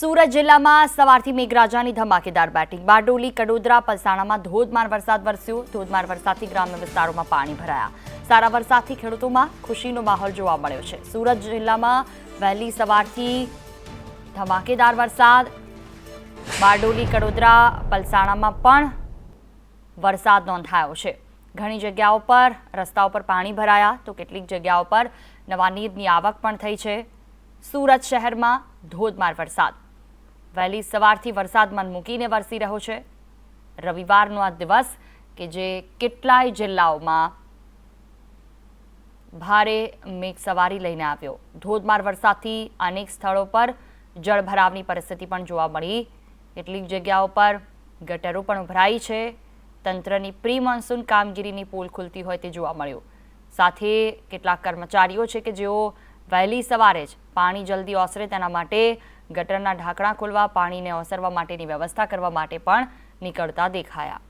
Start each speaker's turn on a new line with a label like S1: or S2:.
S1: સુરત જિલ્લામાં સવારથી મેઘરાજાની ધમાકેદાર બેટિંગ. બારડોલી, કડોદરા, પલસાણામાં ધોધમાર વરસાદ વરસ્યો. ધોધમાર વરસાદથી ગ્રામ્ય વિસ્તારોમાં પાણી ભરાયા. સારા વરસાદથી ખેડૂતોમાં ખુશીનો માહોલ જોવા મળ્યો છે. સુરત જિલ્લામાં વહેલી સવારથી ધમાકેદાર વરસાદ. બારડોલી, કડોદરા, પલસાણામાં પણ વરસાદ નોંધાયો છે. ઘણી જગ્યાઓ પર રસ્તાઓ પર પાણી ભરાયા. તો કેટલીક જગ્યાઓ પર નવા નીરની આવક પણ થઈ છે. સુરત શહેરમાં ધોધમાર વરસાદ. વહેલી સવારથી વરસાદ મન મૂકીને વરસી રહ્યો છે. રવિવારનો આ દિવસ કે જે કેટલાય જિલ્લાઓમાં ભારે મેઘ સવારી લઈને આવ્યો. ધોધમાર વરસાદથી અનેક સ્થળો પર જળભરાવની પરિસ્થિતિ પણ જોવા મળી. કેટલીક જગ્યાઓ પર ગટરો પણ ઉભરાઈ છે. તંત્રની પ્રી મોન્સૂન કામગીરીની પોલ ખુલતી હોય તે જોવા મળ્યું. સાથે કેટલાક કર્મચારીઓ છે કે જેઓ વહેલી સવારે જ પાણી જલ્દી ઓસરે તેના માટે, ગટરના ઢાંકણા ખોલવા, પાણીને ઓસરવા માટેની વ્યવસ્થા કરવા માટે પણ નીકળતા દેખાયા.